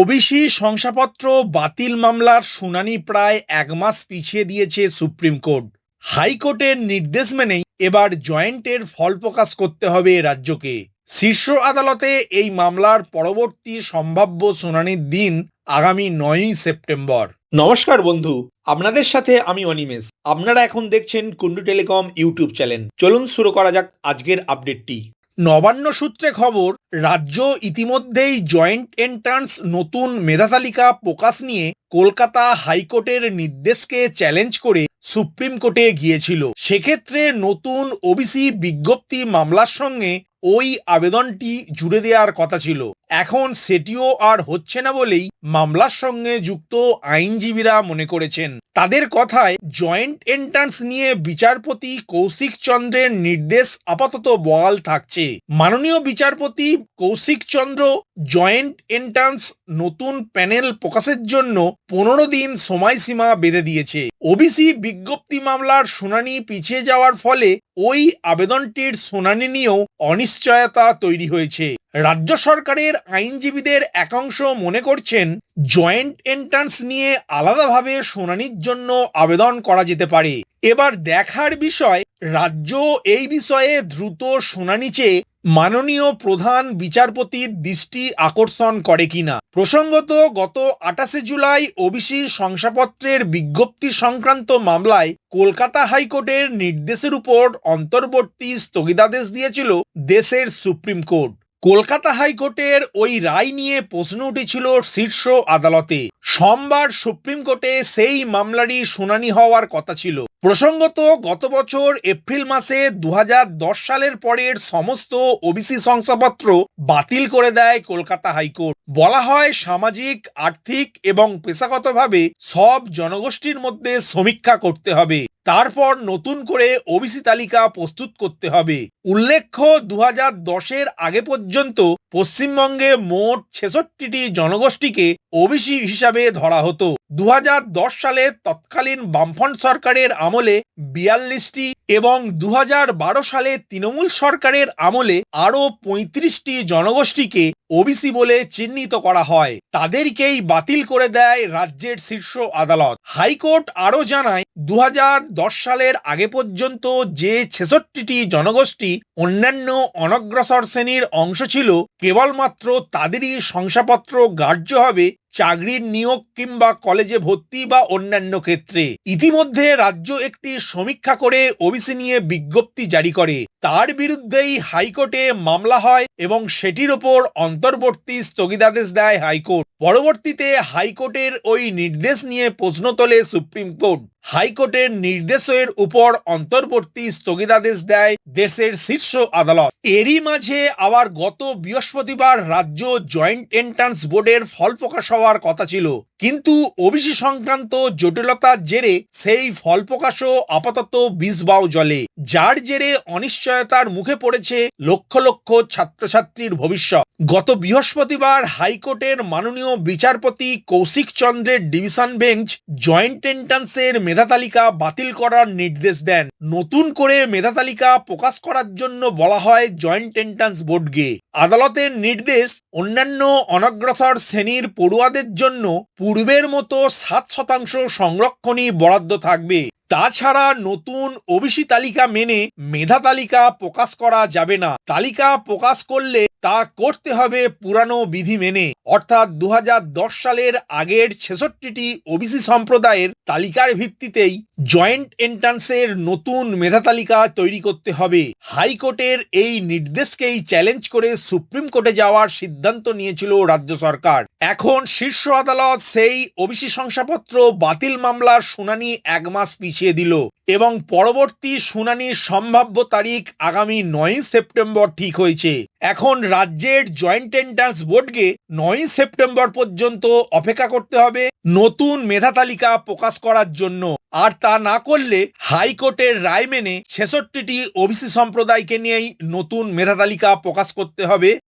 OBC শংসাপত্র বাতিল মামলার শুনানি প্রায় এক মাস পিছিয়ে দিয়েছে সুপ্রিম কোর্ট। হাইকোর্টের নির্দেশ মেনেই এবার জয়েন্টের ফল প্রকাশ করতে হবে রাজ্যকে। শীর্ষ আদালতে এই মামলার পরবর্তী সম্ভাব্য শুনানির দিন আগামী নয়ই সেপ্টেম্বর। নমস্কার বন্ধু, আপনাদের সাথে আমি অনিমেষ। আপনারা এখন দেখছেন কুন্ডু টেলিকম ইউটিউব চ্যানেল। চলুন শুরু করা যাক আজকের আপডেটটি। নবান্ন সূত্রে খবর, রাজ্য ইতিমধ্যেই জয়েন্ট এন্ট্রান্স নতুন মেধাতালিকা প্রকাশ নিয়ে কলকাতা হাইকোর্টের নির্দেশকে চ্যালেঞ্জ করে সুপ্রিম কোর্টে গিয়েছিল। সেক্ষেত্রে নতুন ওবিসি বিজ্ঞপ্তি মামলার সঙ্গে ওই আবেদনটি জুড়ে দেওয়ার কথা ছিল। এখন সেটিও আর হচ্ছে না বলেই মামলার সঙ্গে যুক্ত আইনজীবীরা মনে করেছেন। তাদের কথায় জয়েন্ট এন্ট্রান্স নিয়ে বিচারপতি কৌশিক চন্দ্রের নির্দেশ আপাতত বহাল থাকছে। মাননীয় বিচারপতি কৌশিক চন্দ্র জয়েন্ট এন্ট্রান্স নতুন প্যানেল প্রকাশের জন্য পনেরো দিন সময়সীমা বেঁধে দিয়েছে। ওবিসি বিজ্ঞপ্তি মামলার শুনানি পিছিয়ে যাওয়ার ফলে ওই আবেদনটির শুনানি নিয়েও অনিশ্চয়তা তৈরি হয়েছে। রাজ্য সরকারের আইনজীবীদের একাংশ মনে করছেন জয়েন্ট এন্ট্রান্স নিয়ে আলাদাভাবে শুনানির জন্য আবেদন করা যেতে পারে। এবার দেখার বিষয়, রাজ্য এই বিষয়ে দ্রুত শুনানি চেয়ে মাননীয় প্রধান বিচারপতির দৃষ্টি আকর্ষণ করে কিনা। প্রসঙ্গত, গত আটাশে জুলাই ওবিসি শংসাপত্রের বিজ্ঞপ্তি সংক্রান্ত মামলায় কলকাতা হাইকোর্টের নির্দেশের উপর অন্তর্বর্তী স্থগিতাদেশ দিয়েছিল দেশের সুপ্রিম কোর্ট। কলকাতা হাইকোর্টের ওই রায় নিয়ে প্রশ্ন উঠেছিল শীর্ষ আদালতে। সোমবার সুপ্রিম কোর্টে সেই মামলারই শুনানি হওয়ার কথা ছিল। প্রসঙ্গত, গত বছর এপ্রিল মাসে দু হাজার দশ সালের পরের সমস্ত ওবিসি শংসাপত্র বাতিল করে দেয় কলকাতা হাইকোর্ট। বলা হয়, সামাজিক, আর্থিক এবং পেশাগতভাবে সব জনগোষ্ঠীর মধ্যে সমীক্ষা করতে হবে। তারপর নতুন করে ওবিসি তালিকা প্রস্তুত করতে হবে। উল্লেখ্য দু হাজার দশের আগে পর্যন্ত পশ্চিমবঙ্গে মোট ছেষট্টিটি জনগোষ্ঠীকে ওবিসি হিসাবে ধরা হতো। দু হাজার দশ সালে তৎকালীন বামফ্রন্ট সরকারের আমলে বিয়াল্লিশটি এবং দু হাজার বারো সালে তৃণমূল সরকারের আমলে আরও পঁয়ত্রিশটি জনগোষ্ঠীকে ওবিসি বলে চিহ্নিত করা হয়। তাদেরকেই বাতিল করে দেয় রাজ্যের শীর্ষ আদালত। হাইকোর্ট আরও জানায় দু সালের আগে পর্যন্ত যে ছেষট্টিটি জনগোষ্ঠী অন্যান্য অনগ্রসর শ্রেণির অংশ ছিল, কেবলমাত্র তাদেরই শংসাপত্র গ্রাহ্য হবে চাকরির নিয়োগ কিংবা কলেজে ভর্তি বা অন্যান্য ক্ষেত্রে। ইতিমধ্যে রাজ্য একটি সমীক্ষা করে ওবিসি নিয়ে বিজ্ঞপ্তি জারি করে। তার বিরুদ্ধেই হাইকোর্টে মামলা হয় এবং সেটির ওপর অন্তর্বর্তী স্থগিতাদেশ দেয় হাইকোর্ট। পরবর্তীতে হাইকোর্টের ওই নির্দেশ নিয়ে প্রশ্ন তোলে সুপ্রিম কোর্ট। হাইকোর্টের নির্দেশের উপর অন্তর্বর্তী স্থগিতাদেশ দেয় দেশের শীর্ষ আদালত। এরই মাঝে আবার গত বৃহস্পতিবার রাজ্য জয়েন্ট এন্ট্রান্স বোর্ডের ফল প্রকাশ হওয়ার কথা ছিল। কিন্তু ওবিসি সংক্রান্ত জটিলতার জেরে সেই ফল প্রকাশও আপাতত বিষবাও জলে, যার জেরে অনিশ্চয়তার মুখে পড়েছে লক্ষ লক্ষ ছাত্রছাত্রীর ভবিষ্যৎ। গত বৃহস্পতিবার হাইকোর্টের মাননীয় বিচারপতি কৌশিক চন্দ্রের ডিভিশন বেঞ্চ জয়েন্ট এন্ট্রান্সের মেধা তালিকা বাতিল করার নির্দেশ দেন। নতুন করে মেধা তালিকা প্রকাশ করার জন্য বলা হয় জয়েন্ট এন্ট্রান্স বোর্ডকে। আদালতের নির্দেশ, অন্যান্য অনগ্রসর শ্রেণির পড়ুয়াদের জন্য পূর্বের মতো সাত শতাংশ সংরক্ষণই বরাদ্দ থাকবে। তাছাড়া নতুন ওবিসি তালিকা মেনে মেধা তালিকা প্রকাশ করা যাবে না। তালিকা প্রকাশ করলে তা করতে হবে পুরানো বিধি মেনে। অর্থাৎ দু হাজার দশ সালের আগের ছেষট্টিটি ওবিসি সম্প্রদায়ের তালিকার ভিত্তিতেই জয়েন্ট এন্ট্রান্সের নতুন মেধা তালিকা তৈরি করতে হবে। হাইকোর্টের এই নির্দেশকেই চ্যালেঞ্জ করে সুপ্রিম কোর্টে যাওয়ার সিদ্ধান্ত নিয়েছিল রাজ্য সরকার। এখন শীর্ষ আদালত সেই ওবিসি শংসাপত্র বাতিল মামলার শুনানি এক মাস পিছিয়ে দিল এবং পরবর্তী শুনানির সম্ভাব্য তারিখ আগামী নয়ই সেপ্টেম্বর ঠিক হয়েছে। এখন রাজ্যের জয়েন্ট এন্ট্রান্স বোর্ডকে নয়ই সেপ্টেম্বর পর্যন্ত অপেক্ষা করতে হবে নতুন মেধা তালিকা প্রকাশ করার জন্য। আর তা না করলে হাইকোর্টের রায় মেনে ছেষট্টিটি ওবিসি সম্প্রদায়কে নিয়েই নতুন মেধা তালিকা প্রকাশ করতে হবে